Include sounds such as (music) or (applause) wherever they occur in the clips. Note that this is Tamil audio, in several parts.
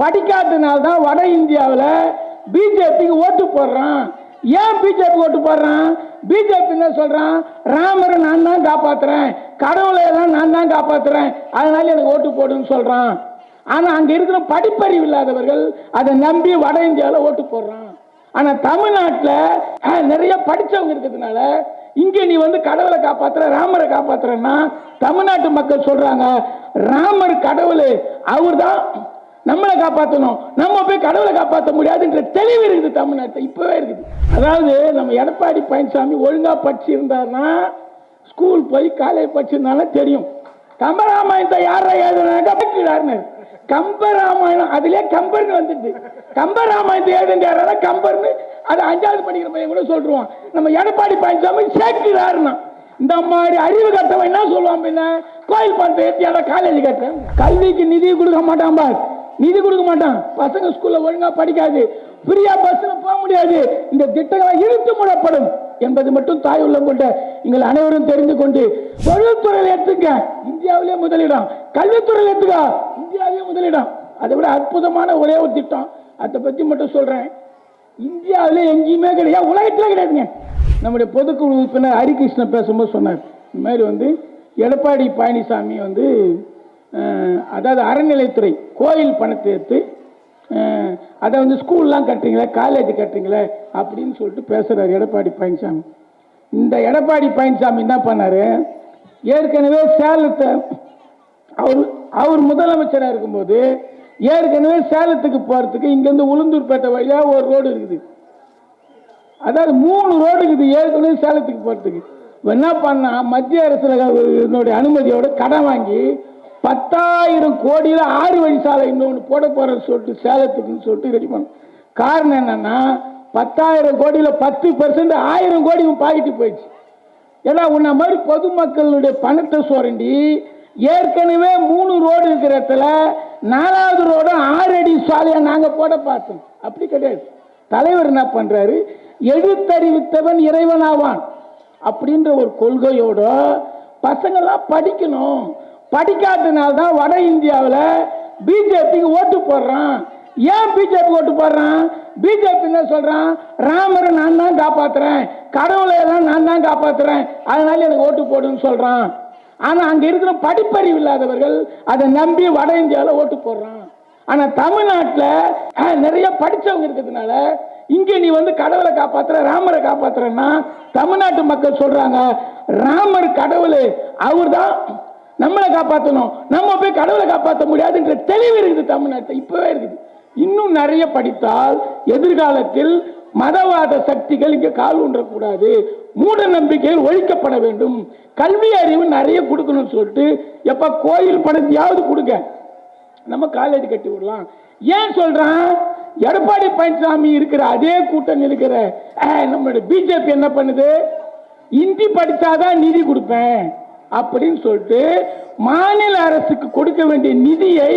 படிக்காதனால்தான் வட இந்தியாவில் பிஜேபிக்கு ஓட்டு போடுறான். ஏன் பிஜேபி ஓட்டு போடுறான்? பிஜேபி என்ன சொல்றான்? ராமரை நான் தான் காப்பாத்துறேன். கடவுளை எல்லாம் நான் தான் காப்பாத்துறேன். அதனால எனக்கு ஓட்டு போடுன்னு சொல்றான். ஆனா அங்க இருக்கிற படிப்பறிவு இல்லாதவர்கள் அதை நம்பி வட இந்தியாவில் ஓட்டு போடுறான். ஆனா தமிழ்நாட்டில் நிறைய படிச்சவங்க இருக்கிறதுனால இங்க நீ வந்து கடவுளை காப்பாத்துற ராமரை காப்பாத்துறன்னா தமிழ்நாட்டு மக்கள் சொல்றாங்க ராமர் கடவுள் அவர் தான் நம்மளை காப்பாற்றணும் நம்ம போய் கடவுளை காப்பாற்ற முடியாதுன்ற தெளிவு இருக்குது தமிழ்நாட்டில் இப்போவே இருக்குது. அதாவது நம்ம எடப்பாடி பழனிசாமி ஒழுங்காக படிச்சிருந்தாருன்னா ஸ்கூல் போய் காலேஜ் படிச்சிருந்தாலும் தெரியும். கம்பராமாயணத்தை யாரா எழுதுனாக்கா கம்பராமாயணம் அதிலே கம்பர்னு வந்துட்டு. கம்பராமாயணத்தை எழுதுன்றாரா கம்பர்னு. அது அஞ்சாவது படிக்கிற பையன் கூட சொல்றான் நம்ம எடப்பாடி பழனிசாமி சேர்க்கிறாருன்னா இந்த மாதிரி அறிவு கட்டவன் என்ன சொல்லுவான் பின்ன கோயில் பணத்தை ஏற்றியாடா காலேஜ் கட்டுறேன் கல்விக்கு நிதி கொடுக்க மாட்டான் பார். நிதி கொடுக்க மாட்டான். பசங்க ஸ்கூல்ல ஒழுங்கா படிக்காது. ஃப்ரீயா பஸ்ல போக முடியாது. இந்த திட்டங்களை இழுத்து மூடப்படும் என்பது மட்டும் தாய் உள்ளம் கொண்ட நீங்கள் அனைவரும் தெரிந்து கொண்டு தொழில்துறையில் எடுத்துக்க. இந்தியாவிலே முதலிடம். கல்வித்துறையில் எடுத்துக்க. இந்தியாவிலே முதலிடம். அதை விட அற்புதமான ஒரே ஒரு திட்டம். அதை பத்தி மட்டும் சொல்றேன். இந்தியாவிலே எங்கேயுமே கிடையாது உலகத்திலே கிடையாதுங்க. நம்முடைய பொதுக்குழு உறுப்பினர் ஹரிகிருஷ்ணன் பேசும்போது சொன்னார். இந்த மாதிரி வந்து எடப்பாடி பழனிசாமி வந்து அதாவது அறநிலைத்துறை கோயில் பணத்தை எடுத்து அதை வந்து ஸ்கூல்லாம் கட்டுறீங்களே காலேஜ் கட்டுறீங்களே அப்படின்னு சொல்லிட்டு பேசுகிறார் எடப்பாடி பழனிசாமி. இந்த எடப்பாடி பழனிசாமி என்ன பண்ணார்? ஏற்கனவே சேலத்தை அவர் அவர் முதலமைச்சராக இருக்கும்போது ஏற்கனவே சேலத்துக்கு போகிறதுக்கு இங்கேருந்து உளுந்தூர்பேட்டை வழியாக ஒரு ரோடு இருக்குது. அதாவது மூணு ரோடு இருக்குது ஏற்கனவே சேலத்துக்கு போகிறதுக்கு என்ன பண்ணா மத்திய அரசுடைய அனுமதியோட கடன் வாங்கி பத்தாயிரம் கோடியில் ஆறு வழி சாலை இன்னொன்று போட போறேன்னு சொல்லிட்டு சேலத்துக்குன்னு சொல்லிட்டு ரெடி பண்ணும் காரணம் என்னன்னா பத்தாயிரம் கோடியில் பத்து பர்சன்ட் ஆயிரம் கோடி உன் பாக்கெட்டு போயிடுச்சு. ஏன்னா உன்ன மாதிரி பொதுமக்களுடைய பணத்தை சுரண்டி ஏற்கனவே மூணு ரோடு இருக்கிற இடத்துல நாலாவது ரோடு ஆறு அடி சாலையை நாங்கள் போட பார்த்தோம். அப்படி கிடையாது. தலைவர் என்ன பண்றாரு? எழுத்தறிவித்தவன் இறைவனாவான். அப்படின்ற ஒரு கொள்கையோட பசங்கள்லாம் படிக்கணும். படிக்காதனால தான் வட இந்தியாவில் பிஜேபிக்கு ஓட்டு போடுறான். ஏன் பிஜேபி ஓட்டு போடுறான்? பிஜேபி என்ன சொல்றான்? ராமரை நான் தான் காப்பாத்துறேன். கடவுளை எல்லாம் நான் தான் காப்பாத்துறேன். அதனால எனக்கு ஓட்டு போடுன்னு சொல்றான். ஆனா அங்க இருக்கிற படிப்பறிவு இல்லாதவர்கள் அதை நம்பி வட இந்தியாவில் ஓட்டு போடுறான். ஆனா தமிழ்நாட்டில் நிறைய படிச்சவங்க இருக்கிறதுனால இங்க நீ வந்து கடவுளை காப்பாத்துற ராமரை காப்பாத்துறன்னா தமிழ்நாட்டு மக்கள் சொல்றாங்க ராமர் கடவுள் அவர் தான் நம்மளை காப்பாற்றணும் நம்ம போய் கடவுளை காப்பாற்ற முடியாதுன்ற தெளிவு இருக்குது தமிழ்நாட்டில். இப்பவே இருக்குது. இன்னும் நிறைய படித்தால் எதிர்காலத்தில் மதவாத சக்திகள் இங்கே கால் ஊன்றக்கூடாது. மூட நம்பிக்கைகள் ஒழிக்கப்பட வேண்டும். கல்வி அறிவு நிறைய கொடுக்கணும்னு சொல்லிட்டு எப்போ கோயில் பணத்தையாவது கொடுங்க. நம்ம காலேஜ் கட்டி விடலாம். ஏன் சொல்றான்? எடப்பாடி பழனிசாமி இருக்கிற அதே கூட்டம் இருக்கிற அஹ், நம்மளுடைய பிஜேபி என்ன பண்ணுது? இந்தி படித்தாதான் நிதி கொடுப்பேன். அப்படின்னு சொல்லிட்டு மாநில அரசுக்கு கொடுக்க வேண்டிய நிதியை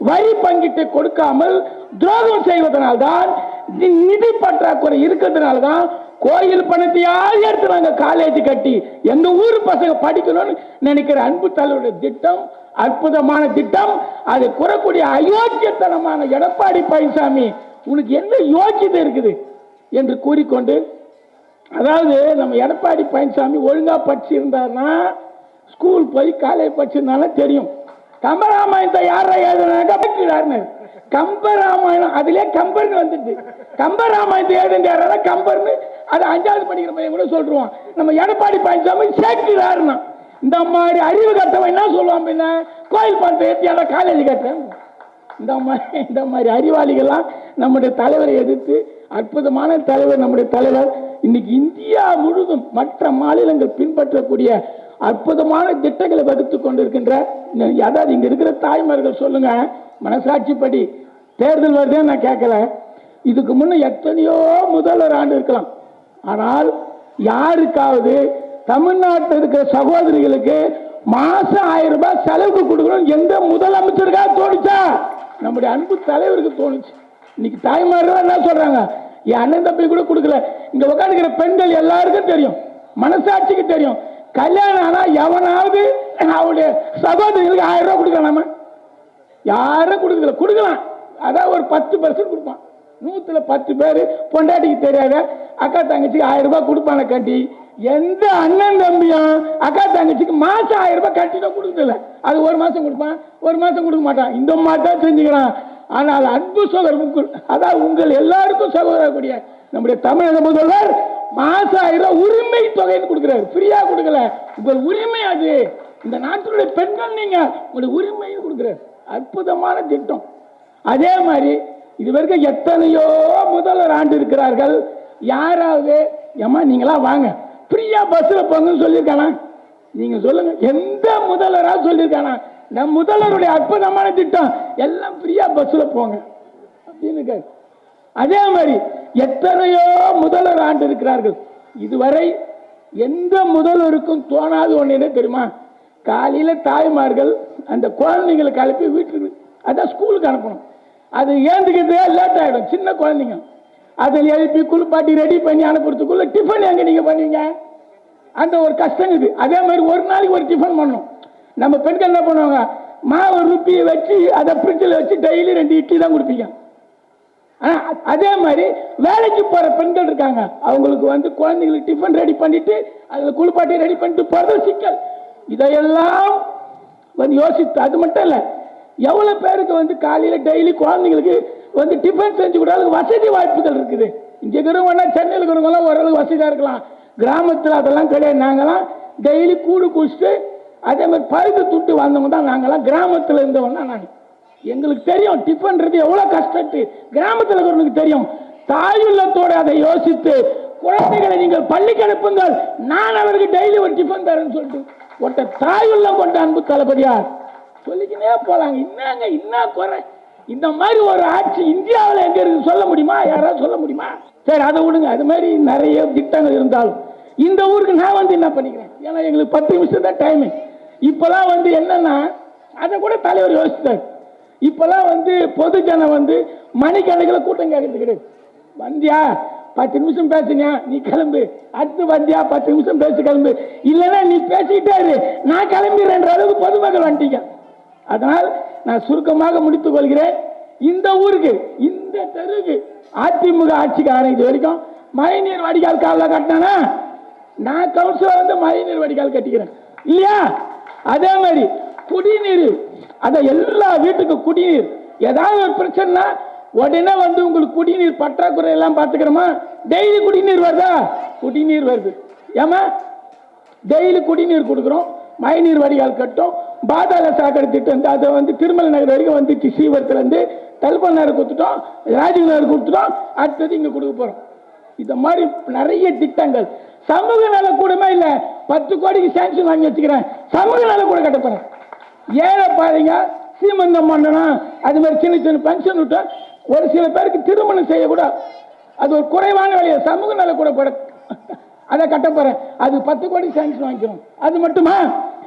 வரி பங்கிட்டு கொடுக்காமல் துரோகம் செய்வதனால்தான் தான் நிதி பற்றாக்குறை இருக்கிறதுனால தான் கோயில் பணத்தையாவது எடுத்து காலேஜ் கட்டி எங்க ஊர் பசங்க படிக்கணும்னு நினைக்கிற அன்பு தலைவருடைய திட்டம் அற்புதமான திட்டம் அதை கூறக்கூடிய அயோக்கியத்தனமான எடப்பாடி பழனிசாமி உனக்கு என்ன யோக்கியதை இருக்குது என்று கூறிக்கொண்டு அதாவது நம்ம எடப்பாடி பழனிசாமி ஒழுங்கா படிச்சிருந்தாருன்னா ஸ்கூல் போய் காலேஜ் படிச்சிருந்தாலும் தெரியும். கம்பராமாயணத்தை யாரா எழுதுனாக்கா கம்பராமாயணம் அதுலயே கம்பர்னு வந்துட்டு கம்பராமாயணத்தை எழுதுன்றாரா கம்பர்னு. அது அஞ்சாவது படிக்கிற பையன் கூட சொல்றான். நம்ம எடப்பாடி பழனிசாமி சேர்க்கிறாருன்னா இந்த மாதிரி அறிவு கட்டவன் என்ன சொல்லுவான் பின்ன? கோயில் பணத்தை ஏற்றியாடா காலேஜ் கட்டுறேன். இந்த மாதிரி இந்த மாதிரி அறிவாளிகள்லாம் நம்முடைய தலைவரை எதிர்த்து அற்புதமான தலைவர் நம்முடைய தலைவர். இன்னைக்கு இந்தியா முழுதும் மற்ற மாநிலங்கள் பின்பற்றக்கூடிய அற்புதமான திட்டங்களை வகுத்து கொண்டிருக்கின்ற அதாவது இங்க இருக்கிற தாய்மார்கள் சொல்லுங்க மனசாட்சிப்படி தேர்தல் வருதுன்னு நான் கேட்கல. இதுக்கு முன்ன எத்தனையோ முதல்வர் ஆண்டு இருக்கலாம். ஆனால் யாருக்காவது தமிழ்நாட்டில் இருக்கிற சகோதரிகளுக்கு மாசம் ஆயிரம் ரூபாய் செலவுக்கு கொடுக்கணும் எந்த முதலமைச்சருக்காக தோணுச்சா? நம்முடைய அன்பு தலைவருக்கு தோணுச்சு. இன்னைக்கு தாய்மார்கள் என்ன சொல்றாங்க? என் அண்ணன் தம்பி கூட கொடுக்கல. இங்க உட்காந்துக்கிற பெண்கள் எல்லாருக்கும் தெரியும். மனசாட்சிக்கு தெரியும். கல்யாணம் ஆனா எவனாவது அவருடைய சகோதரிகளுக்கு ஆயிரம் ரூபாய் கொடுக்கலாம் நம்ம. யாரும் கொடுக்கல. கொடுக்கலாம். அதான் ஒரு பத்து பர்சன்ட் கொடுப்பான். நூத்துல பத்து பேர் பொண்டாட்டிக்கு தெரியாத அக்கா தங்கச்சிக்கு ஆயிரம் ரூபாய் கொடுப்பான கட்டி எந்த அண்ணன் தம்பியும் அக்கா தங்கச்சிக்கு மாசம் ஆயிரம் ரூபாய் கட்டி தான் கொடுக்கல. அது ஒரு மாசம் கொடுப்பான் ஒரு மாசம் கொடுக்க மாட்டான். இந்த மாதிரி தான் செஞ்சுக்கிறான். ஆனால் அன்பு சோதர் அதான் உங்கள் எல்லாருக்கும் சகோதரக்கூடிய நம்முடைய தமிழக முதல்வர் மாசம் ஆயிரம் ரூபாய் உரிமை தொகைன்னு கொடுக்குறாரு. ஃப்ரீயா கொடுக்கல. உங்கள் உரிமை அது. இந்த நாட்டினுடைய பெண்கள் நீங்க உங்களுடைய உரிமையும் கொடுக்குறாரு. அற்புதமான திட்டம். அதே மாதிரி இது வரைக்கும் எத்தனையோ முதல்வர் ஆண்டு இருக்கிறார்கள். யாராவது ஏமா நீங்களா வாங்க. ஃப்ரீயா பஸ்ல போங்கன்னு சொல்லியிருக்கானா? நீங்க சொல்லுங்க. எந்த முதல்வரா சொல்லியிருக்கானா? நம் முதல்வருடைய அற்புதமான திட்டம். எல்லாம் ஃப்ரீயா பஸ்ல போங்க. அப்படின்னு அதே மாதிரி எத்தனையோ முதல்வர் ஆண்டு இருக்கிறார்கள் இதுவரை எந்த முதல்வருக்கும் தோணாது ஒண்ணு தெரியுமா? காலையில தாய்மார்கள் அந்த குழந்தைங்களை கிளப்பி வீட்டுக்கு அதான் ஸ்கூலுக்கு அனுப்பணும். அது ஏந்துக்கிறது லேட் ஆகிடும் சின்ன குழந்தைங்க. அதில் எழுப்பி குளிப்பாட்டி ரெடி பண்ணி அனுப்புறதுக்குள்ள டிஃபன் எங்க நீங்க பண்ணுவீங்க? அந்த ஒரு கஷ்டம் இது. அதே மாதிரி ஒரு நாளைக்கு ஒரு டிஃபன் பண்ணணும். நம்ம பெண்கள் என்ன பண்ணுவாங்க? மாவு ருப்பி வச்சு அதை ஃப்ரிட்ஜில் வச்சு டெய்லி ரெண்டு இட்லி தான் கொடுப்பீங்க. அதே மாதிரி வேலைக்கு போற பெண்கள் இருக்காங்க. அவங்களுக்கு வந்து குழந்தைங்களுக்கு டிஃபன் ரெடி பண்ணிட்டு அதுல குளிப்பாட்டி ரெடி பண்ணிட்டு போறது சிக்கல். இதையெல்லாம் வந்து யோசித்து அது மட்டும் இல்ல எவ்வளவு பேருக்கு வந்து காலையில டெய்லி குழந்தைங்களுக்கு வந்து டிஃபன் செஞ்சு கூட அதுக்கு வசதி வாய்ப்புகள் இருக்குது. இங்க இருக்கிறவங்க சென்னையில் இருக்கிறவங்கலாம் ஓரளவுக்கு வசதியா இருக்கலாம். கிராமத்தில் அதெல்லாம் கிடையாது. நாங்கெல்லாம் டெய்லி கூடு குடிச்சிட்டு அதே மாதிரி பழுத்து துட்டு வந்தவங்க தான். நாங்கெல்லாம் கிராமத்தில் இருந்தவங்க தான் நாங்கள் எங்களுக்கு தெரியும் டிஃபன்றது எவ்வளவு கஷ்டத்து கிராமத்தில் இருக்கிறவனுக்கு தெரியும். தாயுள்ளத்தோட அதை யோசித்து குழந்தைகளை நீங்கள் பள்ளிக்கு அனுப்புங்கள். நான் அவருக்கு டெய்லி ஒரு டிஃபன் தரேன்னு சொல்லிட்டு ஒருத்த தாயுள்ளம் கொண்ட அன்பு தளபதியார். சொல்லிக்கினே போலாங்க. என்னங்க என்ன குறை. இந்த மாதிரி ஒரு ஆட்சி இந்தியாவில் எங்க இருக்கு சொல்ல முடியுமா? யாராவது சொல்ல முடியுமா? சரி அதை விடுங்க. அது மாதிரி நிறைய திட்டங்கள் இருந்தாலும். இந்த ஊருக்கு நான் வந்து என்ன பண்ணிக்கிறேன்? ஏன்னா எங்களுக்கு பத்து நிமிஷம் தான் டைமு இப்போலாம் வந்து என்னன்னா அதை கூட தலைவர் யோசித்தார். இப்பெல்லாம் வந்து பொது ஜனம் வந்து மணிக்கணக்கில் கூட்டம் கேட்கறது கிடையாது வந்தியா பத்து நிமிஷம் பேசுனியா? நீ கிளம்பு. அடுத்து வந்தியா பத்து நிமிஷம் பேசி கிளம்பு. இல்லைன்னா நீ பேசிக்கிட்டே இரு. நான் கிளம்பிடுறேன்ற அளவுக்கு பொதுமக்கள் வந்துட்டீங்க. அதனால் நான் சுருக்கமாக முடித்துக் கொள்கிறேன். இந்த ஊருக்கு இந்த தெருவுக்கு அதிமுக ஆட்சிக்காரன் இது வரைக்கும் மழைநீர் வடிகால் காலில் கட்டினா நான் கவுன்சிலர் வந்து மழைநீர் வடிகால் கட்டிக்கிறேன். இல்லையா? அதே மாதிரி குடிநீர். அந்த எல்லா வீட்டுக்கும் குடிநீர். ஏதாவது ஒரு பிரச்சனைனா உடனே வந்து உங்களுக்கு குடிநீர் பற்றாக்குறை எல்லாம் பார்த்துக்கிறோமா? டெய்லி குடிநீர் வருதா? குடிநீர் வருது. ஏமா டெய்லி குடிநீர் கொடுக்குறோம். மழைநீர் வடிகால் கட்டும். பாதாள சாக்கடை திட்டம் வந்து அதை வந்து திருமலை நகர் வரைக்கும் வந்துச்சு. சீவரத்துலேருந்து தல்பன் நகர் கொடுத்துட்டோம். ராஜீவ் நகர் கொடுத்துட்டோம். அடுத்தது இங்கே கொடுக்க போகிறோம் இந்த மாதிரி நிறைய திட்டங்கள். சமூக நல கூடமே இல்லை. பத்து கோடிக்கு சேங்ஷன் வாங்கி வச்சுக்கிறேன். சமூக நல கூட கட்ட போகிறேன் ஏழை பாருங்க சீமந்தம் பண்ணணும் அது மாதிரி சின்ன சின்ன ஃபங்க்ஷன் விட்டு ஒரு சில பேருக்கு திருமணம் செய்யக்கூடாது அது ஒரு குறைவான வேலையை சமூக நல கூட போட அதை கட்ட போறேன். அது பத்து கோடி சாங்ஷன் வாங்கிக்கணும் அது மட்டுமா?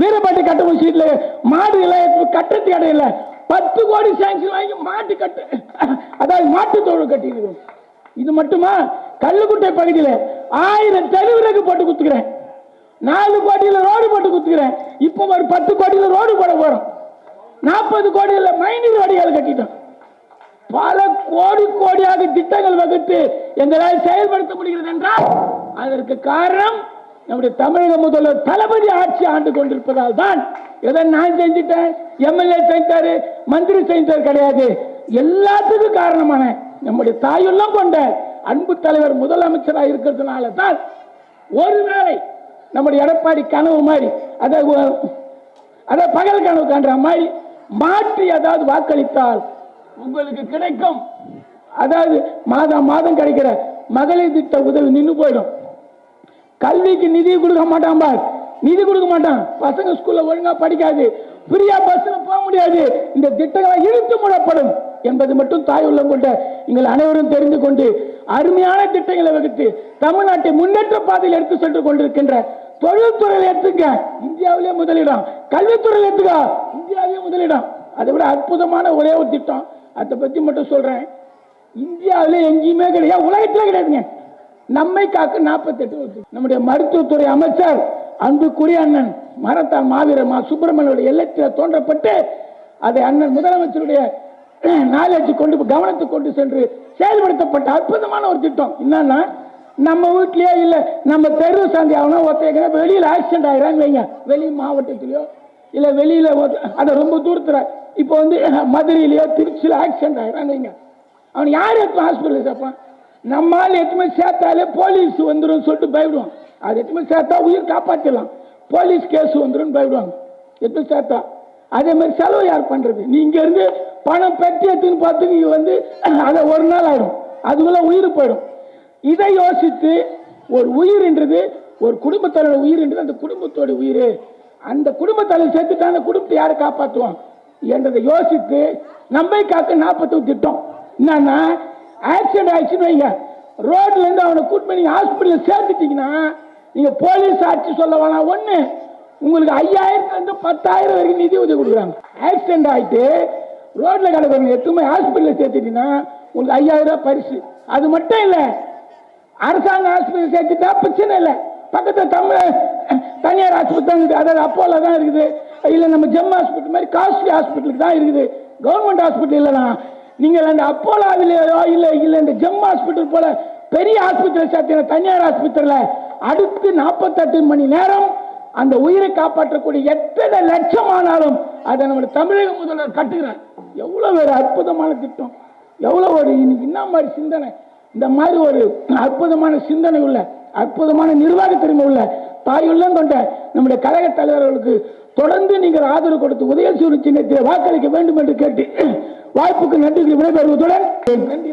வீரபாட்டி கட்டவும் சீட்ல மாடு இல்லை கட்டுறதுக்கு இடம் இல்லை. பத்து கோடி சாங்ஷன் வாங்கி மாட்டு கட்டு அதாவது மாட்டு தொழில் கட்டியிருக்கிறோம். இது மட்டுமா? கல்லுக்குட்டை பகுதியில் ஆயிரம் தெருவிறகு போட்டு கொடுத்துக்கிறேன் நாலு கோடியில் ரோடு போட்டு குத்துக்கிறேன். இப்போ ஒரு பத்து கோடியில் ரோடு போட போறோம். நாற்பது கோடியில் மைனி வடிகால் கட்டிட்டோம். பல கோடி கோடியாக திட்டங்கள் வகுத்து எங்களால் செயல்படுத்த முடிகிறது என்றால் அதற்கு காரணம் நம்முடைய தமிழக முதல்வர் தளபதி ஆட்சி ஆண்டு கொண்டிருப்பதால் தான் எதை நான் செஞ்சுட்டேன்? எம்எல்ஏ செஞ்சாரு மந்திரி செஞ்சார் கிடையாது. எல்லாத்துக்கும் காரணமான நம்முடைய தாயெல்லாம் கொண்ட அன்பு தலைவர் முதலமைச்சராக இருக்கிறதுனால தான் ஒருவேளை நம்முடைய எடப்பாடி கனவு மாதிரி அதை அதை பகல் கனவு காண்ற மாதிரி மாற்றி அதாவது வாக்களித்தால் உங்களுக்கு கிடைக்கும். அதாவது மாதம் மாதம் கிடைக்கிற மகளிர் திட்ட உதவி நின்று போயிடும். கல்விக்கு நிதி கொடுக்க மாட்டான் பார். நிதி கொடுக்க மாட்டான். பசங்க ஸ்கூல்ல ஒழுங்கா படிக்காது. ஃப்ரீயா பஸ்ல போக முடியாது. இந்த திட்டங்களை இழுத்து மூடப்படும் என்பது மட்டும் தாய் உள்ளம் கொண்ட நீங்கள் அனைவரும் தெரிந்து கொண்டு அருமையான திட்டங்களை வகுத்து தமிழ்நாட்டை முன்னேற்ற பாதையில் எடுத்து சென்று கொண்டிருக்கின்ற தொழில்துறையில் எடுத்துக்க இந்தியாவிலே முதலிடம். கல்வித்துறையில் எடுத்துக்க. இந்தியாவிலே முதலிடம். அதை விட அற்புதமான ஒரே ஒரு திட்டம். அதை பற்றி மட்டும் சொல்கிறேன் இந்தியாவில் எங்கேயுமே கிடையாது. உலகத்தில் கிடையாதுங்க. நம்மை காக்க நாற்பத்தெட்டு வருது நம்முடைய மருத்துவத்துறை அமைச்சர் அன்புக்குரிய அண்ணன் மரத்தா மாவீரமா சுப்பிரமணியோட எல்லத்தில் தோன்றப்பட்டு அதை அண்ணன் முதலமைச்சருடைய (clears throat) நாலேஜ் கொண்டு கவனத்துக்கு கொண்டு சென்று செயல்படுத்தப்பட்ட அற்புதமான ஒரு திட்டம். என்னன்னா நம்ம வீட்லயே இல்ல. நம்ம தெரு சந்தி ஆகணும் ஒருத்தங்க வெளியில ஆக்சிடென்ட் ஆகிறான்னு வைங்க. வெளி மாவட்டத்திலயோ இல்ல வெளியில அதை ரொம்ப தூரத்துல. இப்போ வந்து மதுரையிலயோ திருச்சியில ஆக்சிடென்ட் ஆகிறான்னு வைங்க. அவன் யார் எடுத்து ஹாஸ்பிட்டல் சேர்ப்பான்? நம்மால் எட்டுமே சேர்த்தாலே போலீஸ் வந்துடும் சொல்லிட்டு பயப்படுவான். அது எட்டுமே சேர்த்தா உயிர் காப்பாற்றிடலாம் போலீஸ் கேஸ் வந்துடும் பயப்படுவாங்க. எட்டு சேர்த்தா. அதே மாதிரி செலவு யார் பண்றது? நீங்கள் இருந்து பணம் பெட்டி எடுத்துன்னு பார்த்து நீங்கள் வந்து அதை ஒரு நாள் ஆயிடும். அதுக்குள்ள உயிர் போயிடும். இதை யோசித்து ஒரு உயிர்ன்றது ஒரு குடும்பத்தோட உயிர்ன்றது அந்த குடும்பத்தோட உயிர். அந்த குடும்பத்தால சேர்த்துட்டு அந்த குடும்பத்தை யாரை காப்பாற்றுவோம் என்றதை யோசித்து நம்மை காக்க நாற்பத்தி திட்டம். என்னன்னா ஆக்சிடென்ட் ஆயிடுச்சுன்னு வைங்க. ரோட்ல இருந்து அவனை கூட்டு போய் நீங்க ஹாஸ்பிட்டல் சேர்த்துட்டீங்கன்னா நீங்க போலீஸ் ஆட்சி சொல்ல வேணாம். ஒண்ணு உங்களுக்கு ஐயாயிரம் வந்து பத்தாயிரம் வரைக்கும் நிதி உதவி கொடுக்குறாங்க. ஆக்சிடென்ட் ஆயிட்டு ரோட்ல கிடக்கிறவங்க எத்துமே ஹாஸ்பிட்டல் சேர்த்துட்டீங்கன்னா உங்களுக்கு ஐயாயிரம் ரூபாய் பரிசு. அது மட்டும் இல்லை அரசாங்க ஆஸ்பத்திரி சேர்த்துட்டா பிரச்சனை இல்லை. பக்கத்தில் தமிழ் தனியார் ஆஸ்பத்திரி அதாவது அப்போல தான் இருக்குது. இல்லை நம்ம ஜெம் ஹாஸ்பிட்டல் மாதிரி காஸ்ட்லி ஹாஸ்பிட்டலுக்கு தான் இருக்குது. கவர்மெண்ட் ஹாஸ்பிட்டல் இல்லைனா நீங்கள் அந்த அப்போலாவிலேயோ இல்லை இல்லை இந்த ஜெம் ஹாஸ்பிட்டல் போல பெரிய ஆஸ்பத்திரி சேர்த்தீங்க தனியார் ஆஸ்பத்திரியில் அடுத்து நாற்பத்தெட்டு மணி நேரம் அந்த உயிரை காப்பாற்றக்கூடிய எத்தனை லட்சம் ஆனாலும் அதை நம்ம தமிழக முதல்வர் கட்டுகிறார். எவ்வளோ ஒரு அற்புதமான திட்டம். எவ்வளோ ஒரு இன்னைக்கு என்ன மாதிரி சிந்தனை. இந்த மாதிரி ஒரு அற்புதமான சிந்தனை உள்ள அற்புதமான நிர்வாக திறமை உள்ள தாயுள்ளம் கொண்ட நம்முடைய கழக தலைவர்களுக்கு தொடர்ந்து நீங்கள் ஆதரவு கொடுத்து உதயசூரி சின்னத்தில் வாக்களிக்க வேண்டும் என்று கேட்டு வாய்ப்புக்கு நன்றி விடைபெறுவதுடன் நன்றி.